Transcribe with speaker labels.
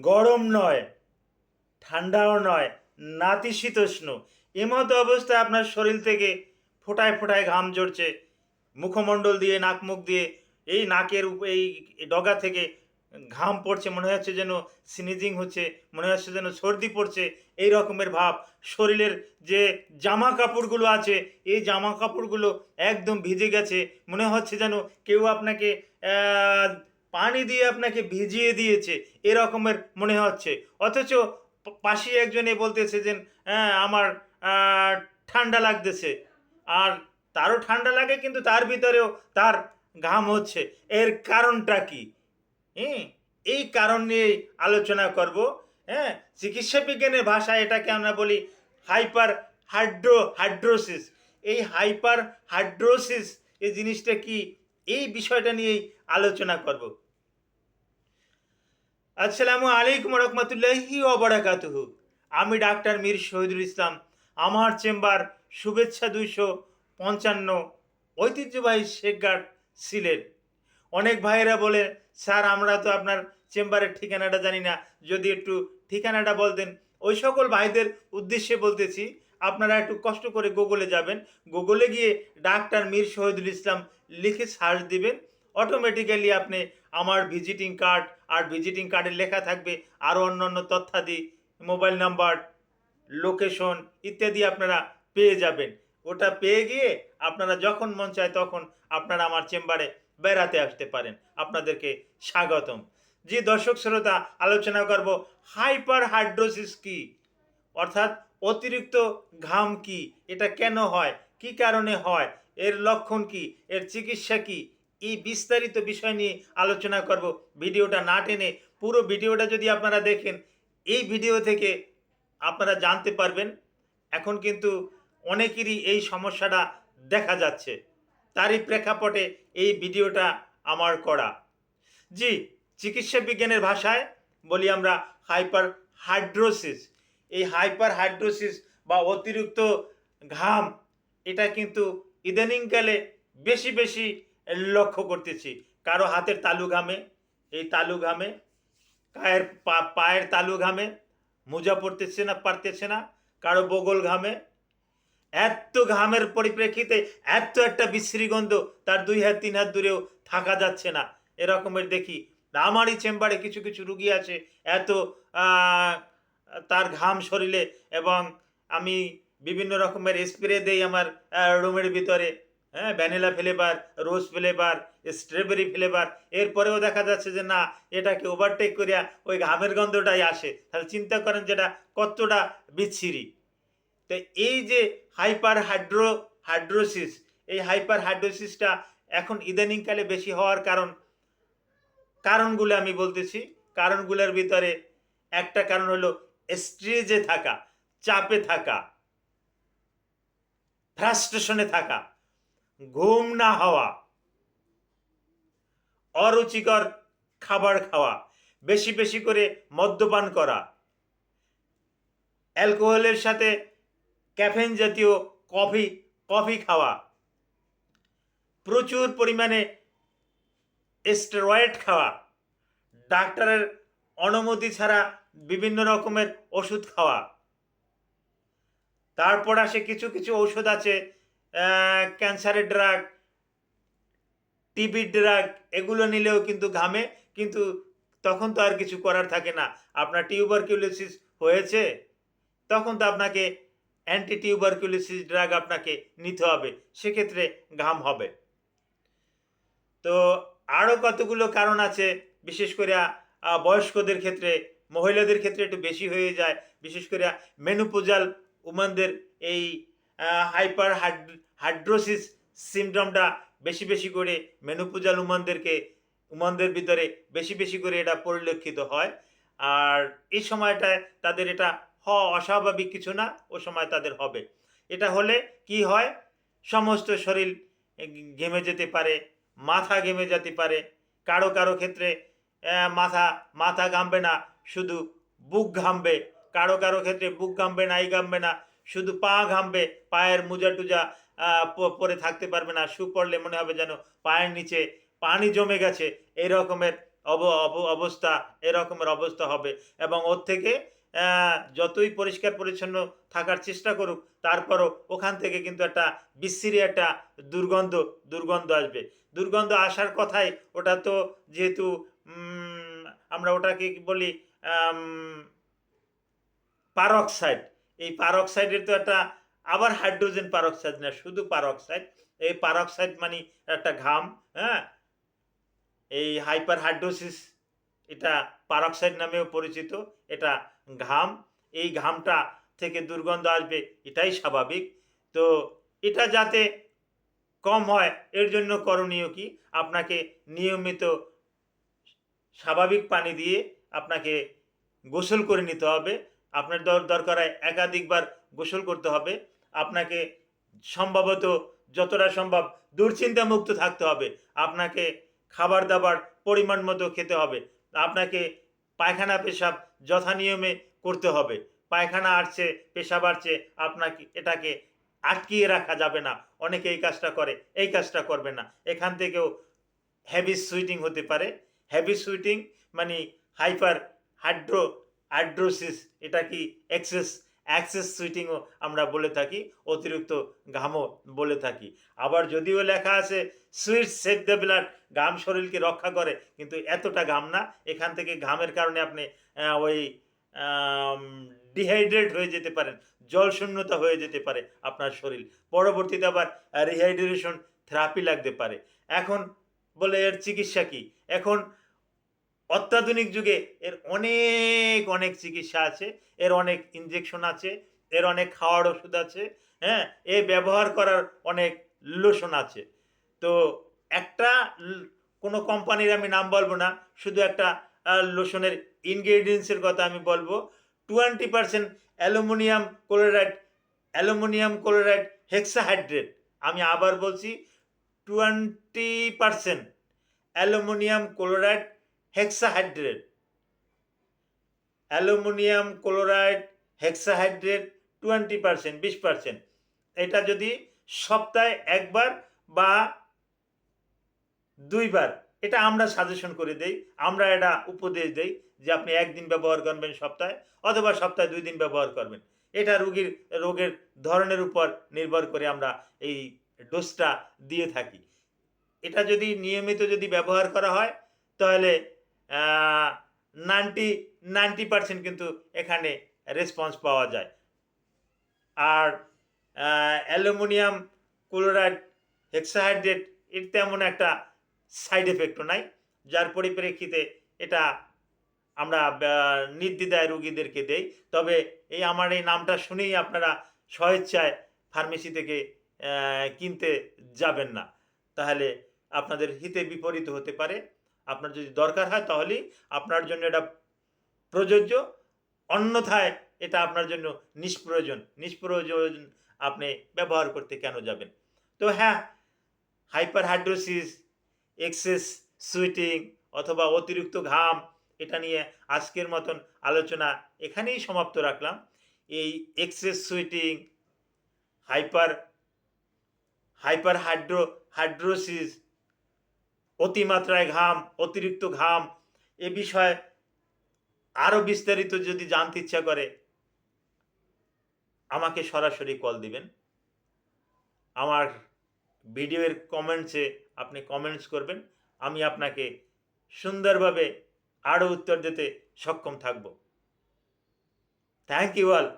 Speaker 1: গরম নয়, ঠান্ডাও নয়, নাতিশীতোষ্ণ। এমতো অবস্থায় আপনার শরীর থেকে ফোটায় ফোটায় ঘাম ঝরছে, মুখমণ্ডল দিয়ে, নাক মুখ দিয়ে, এই নাকের এই ডগা থেকে ঘাম পড়ছে, মনে হচ্ছে যেন স্নিজিং হচ্ছে, মনে হচ্ছে যেন সর্দি পড়ছে, এই রকমের ভাব। শরীরের যে জামা কাপড়গুলো আছে, এই জামা কাপড়গুলো একদম ভিজে গেছে, মনে হচ্ছে যেন কেউ আপনাকে পানি দিয়ে আপনাকে ভিজিয়ে দিয়েছে এরকমের মনে হচ্ছে। অথচ পাশে একজনে বলতেছে যে হ্যাঁ আমার ঠান্ডা লাগতেছে। আর তারও ঠান্ডা লাগে, কিন্তু তার ভিতরেও তার ঘাম হচ্ছে। এর কারণটা কি? হ্যাঁ এই কারণ নিয়েই আলোচনা করব। হ্যাঁ চিকিৎসা বিজ্ঞানের ভাষায় এটাকে আমরা বলি হাইপার হাইড্রো, হাইড্রোসিস। এই হাইপার হাইড্রোসিস, এই জিনিসটা কি? এই বিষয়টা নিয়েই আলোচনা করব। আসসালামু আলাইকুম রহমতুল্লাহি ওবরাকাতুহু আমি ডাক্তার মীর শহীদুল ইসলাম। আমার চেম্বার শুভেচ্ছা দুইশো পঞ্চান্ন ঐতিহ্যবাহী শেখঘাট সিলেট। অনেক ভাইয়েরা বলে, স্যার, আমরা তো আপনার চেম্বারের ঠিকানাটা জানি না। যদি একটু ঠিকানাটা বলতেন। ওই সকল ভাইদের উদ্দেশ্যে বলতেছি, আপনারা একটু কষ্ট করে গুগলে যাবেন। গুগলে গিয়ে ডাক্তার মীর শহীদুল ইসলাম লিখে সার্চ দিবেন। অটোমেটিক্যালি আপনি আমার ভিজিটিং কার্ড আর ভিজিটিং কার্ডে লেখা থাকবে আরও অন্যান্য তথ্যাদি মোবাইল নাম্বার লোকেশন ইত্যাদি আপনারা পেয়ে যাবেন। ওটা পেয়ে গিয়ে আপনারা যখন মন চায় তখন আপনারা আমার চেম্বারে বেড়াতে আসতে পারেন। আপনাদেরকে স্বাগতম। যে দর্শক শ্রোতা, আলোচনা করব হাইপার হাইড্রোসিস কি? অর্থাৎ অতিরিক্ত ঘাম কি? এটা কেন হয়? কি কারণে হয়? এর লক্ষণ কি? এর চিকিৎসা কি? এই বিস্তারিত বিষয় নিয়ে আলোচনা করব। ভিডিওটা না টেনে পুরো ভিডিওটা যদি আপনারা দেখেন, এই ভিডিও থেকে আপনারা জানতে পারবেন, এখন কিন্তু অনেকেরই এই সমস্যাটা দেখা যাচ্ছে। তারই প্রেক্ষাপটে এই ভিডিওটা আমার করা। জি, চিকিৎসা বিজ্ঞানের ভাষায় বলি আমরা হাইপার হাইড্রোসিস এই হাইপার হাইড্রোসিস বা অতিরিক্ত ঘাম, এটা কিন্তু ইদানিংকালে বেশি বেশি লক্ষ্য করতেছি। কারও হাতের তালু ঘামে, এই তালু ঘামে, পায়ের পায়ের তালু ঘামে, মোজা পড়তেছে না, পারতেছে না, কারও বগল ঘামে। এত ঘামের পরিপ্রেক্ষিতে এত একটা বিশ্রী গন্ধ তার দুই হাত, তিন হাত দূরেও থাকা যাচ্ছে না। এরকমের দেখি। আমারই চেম্বারে কিছু কিছু রুগী আছে, এত তার ঘাম শরীরে এবং আমি বিভিন্ন রকমের স্প্রে দেই আমার রুমের ভিতরে। হ্যাঁ vanilla flavour, rose flavour strawberry flavour. এরপরেও দেখা যাচ্ছে যে না, এটাকে ওভারটেক করিয়া ওই ঘামের গন্ধটাই আসে। তাহলে চিন্তা করেন যেটা কতটা বিচ্ছিরি। তো এই যে হাইপার হাইড্রো হাইড্রোসিস এই হাইপার হাইড্রোসিসটা এখন ইদানিংকালে বেশি হওয়ার কারণ, কারণগুলো আমি বলতেছি। কারণগুলোর ভিতরে একটা কারণ হলো স্ট্রেজে থাকা, চাপে থাকা ফ্রাস্ট্রেশনে থাকা। ঘুম না হওয়া, অরুচিকর খাবার খাওয়া, বেশি বেশি করে মদ্যপান করা, অ্যালকোহলের সাথে ক্যাফেন জাতীয় কফি কফি খাওয়া, প্রচুর পরিমাণে স্টেরয়েড খাওয়া, ডাক্তারের অনুমতি ছাড়া বিভিন্ন রকমের ওষুধ খাওয়া, তারপর আসে কিছু কিছু ওষুধ আছে ক্যান্সারের ড্রাগ টিবির ড্রাগ এগুলো নিলেও কিন্তু ঘামে, কিন্তু তখন তো আর কিছু করার থাকে না। আপনার টিউবারকিউলোসিস হয়েছে, তখন তো আপনাকে অ্যান্টি টিউবারকিউলোসিস ড্রাগ আপনাকে নিতে হবে, সেক্ষেত্রে ঘাম হবে। তো আরও কতগুলো কারণ আছে, বিশেষ করে বয়স্কদের ক্ষেত্রে, মহিলাদের ক্ষেত্রে একটু বেশি হয়ে যায়, বিশেষ করে মেনুপোজাল উমানদের এই হাইপার হাইড্রোসিস সিমটমটা বেশি বেশি করে মেনুপোজাল উমানদেরকে, উমানদের ভিতরে বেশি বেশি করে এটা পরিলক্ষিত হয়। আর এই সময়টায় তাদের এটা হওয়া অস্বাভাবিক কিছু না, ও সময় তাদের হবে। এটা হলে কি হয়? সমস্ত শরীর ঘেমে যেতে পারে, মাথা ঘেমে যেতে পারে। কারও কারও ক্ষেত্রে মাথা মাথা ঘামবে না, শুধু বুক ঘামবে। কারও কারও ক্ষেত্রে বুক ঘামবে না, এই ঘামবে না। শুধু পা ঘামবে, পায়ের মোজা টুজা পরে থাকতে পারবে না, শু পড়লে মনে হবে যেন পায়ের নিচে পানি জমে গেছে এই রকমের অব, অব- অবস্থা, এরকমের অবস্থা হবে। এবং ওর থেকে যতই পরিষ্কার পরিচ্ছন্ন থাকার চেষ্টা করুক, তারপরও ওখান থেকে কিন্তু একটা বিশ্রী একটা দুর্গন্ধ দুর্গন্ধ আসবে। দুর্গন্ধ আসার কথাই ওটা তো যেহেতু আমরা ওটাকে বলি পারক্সাইড। এই পারক্সাইডের তো একটা আবার হাইড্রোজেন পারক্সাইড না, শুধু পারক্সাইড এই পারক্সাইড মানে একটা ঘাম হ্যাঁ? এই হাইপার হাইড্রোসিস এটা পারক্সাইড নামেও পরিচিত, এটা ঘাম। এই ঘামটা থেকে দুর্গন্ধ আসবে, এটাই স্বাভাবিক। তো এটা যাতে কম হয়, এর জন্য করণীয় কি? আপনাকে নিয়মিত স্বাভাবিক পানি দিয়ে আপনাকে গোসল করে নিতে হবে। আপনার দর, দরকার হয় একাধিকবার গোসল করতে হবে। আপনাকে সম্ভবত যতটা সম্ভব দুশ্চিন্তা মুক্ত থাকতে হবে। আপনাকে খাবার দাবার পরিমাণ মতো খেতে হবে। আপনাকে পায়খানা পেশাব যথা নিয়মে করতে হবে। পায়খানা আসছে, পেশাব আসছে, আপনাকে, এটাকে আটকিয়ে রাখা যাবে না। অনেকে এই কাজটা করে, এই কাজটা করবে না। এখান থেকেও হ্যাভি সুইটিং হতে পারে। হ্যাভি সুইটিং মানে হাইপার হাইড্রো হাইড্রোসিস, এটা কি এক্সেস অ্যাক্সেস সুইটিংও আমরা বলে থাকি, অতিরিক্ত ঘামও বলে থাকি। আবার যদিও লেখা আছে, সুইট সেভ দ্য ব্লাড ঘাম শরীরকে রক্ষা করে, কিন্তু এতটা ঘাম না। এখান থেকে ঘামের কারণে আপনি ওই ডিহাইড্রেট হয়ে যেতে পারেন, জল শূন্যতা হয়ে যেতে পারে আপনার শরীর। পরবর্তীতে আবার রিহাইড্রেশন থেরাপি লাগতে পারে। এখন বলে এর চিকিৎসা কি? এখন অত্যাধুনিক যুগে এর অনেক অনেক চিকিৎসা আছে, এর অনেক ইনজেকশন আছে, এর অনেক খাওয়ার ওষুধ আছে হ্যাঁ? এ ব্যবহার করার অনেক লোশন আছে। তো একটা কোনো কোম্পানির আমি নাম বলব না, শুধু একটা লোশনের ইনগ্রেডিয়েন্টসের কথা আমি বলব। Twenty percent aluminium chloride aluminium chloride hexahydrate আমি আবার বলছি twenty percent aluminium chloride hexahydrate aluminium chloride hexahydrate twenty percent বিশ পার্সেন্ট এটা যদি সপ্তাহে একবার বা দুইবার, এটা আমরা সাজেশন করে দেই, আমরা এটা উপদেশ দেই যে আপনি একদিন ব্যবহার করবেন সপ্তাহে অথবা সপ্তাহে দুই দিন ব্যবহার করবেন। এটা রোগীর, রোগের ধরনের উপর নির্ভর করে আমরা এই ডোজটা দিয়ে থাকি। এটা যদি নিয়মিত যদি ব্যবহার করা হয়, তাহলে নাইনটি নাইনটি পার্সেন্ট কিন্তু এখানে রেসপন্স পাওয়া যায়। আর অ্যালুমিনিয়াম, ক্লোরাইড হেক্সাহাইড্রেট এর তেমন একটা সাইড এফেক্টও নাই। যার পরিপ্রেক্ষিতে এটা আমরা নির্দ্বিধায় রুগীদেরকে দেই। তবে এই আমার এই নামটা শুনেই আপনারা স্বেচ্ছায় ফার্মেসি থেকে কিনতে যাবেন না। তাহলে আপনাদের হিতে বিপরীত হতে পারে। আপনার যদি দরকার হয় তাহলেই আপনার জন্য এটা প্রযোজ্য। অন্যথায় এটা আপনার জন্য নিষ্প্রয়োজন। নিষ্প্রয়োজন আপনি ব্যবহার করতে কেন যাবেন? তো হ্যাঁ হাইপার হাইড্রোসিস এক্সেস সুইটিং অথবা অতিরিক্ত ঘাম, এটা নিয়ে আজকের মতন আলোচনা এখানেই সমাপ্ত রাখলাম। এই excess sweating, hyper hyper hydro hydrosis অতিমাত্রায় ঘাম, অতিরিক্ত ঘাম, এ বিষয়ে আরও বিস্তারিত যদি জানতে ইচ্ছা করে, আমাকে সরাসরি কল দিবেন। আমার ভিডিওর কমেন্টসে আপনি কমেন্টস করবেন। আমি আপনাকে সুন্দরভাবে আরও উত্তর দিতে সক্ষম থাকব। Thank you all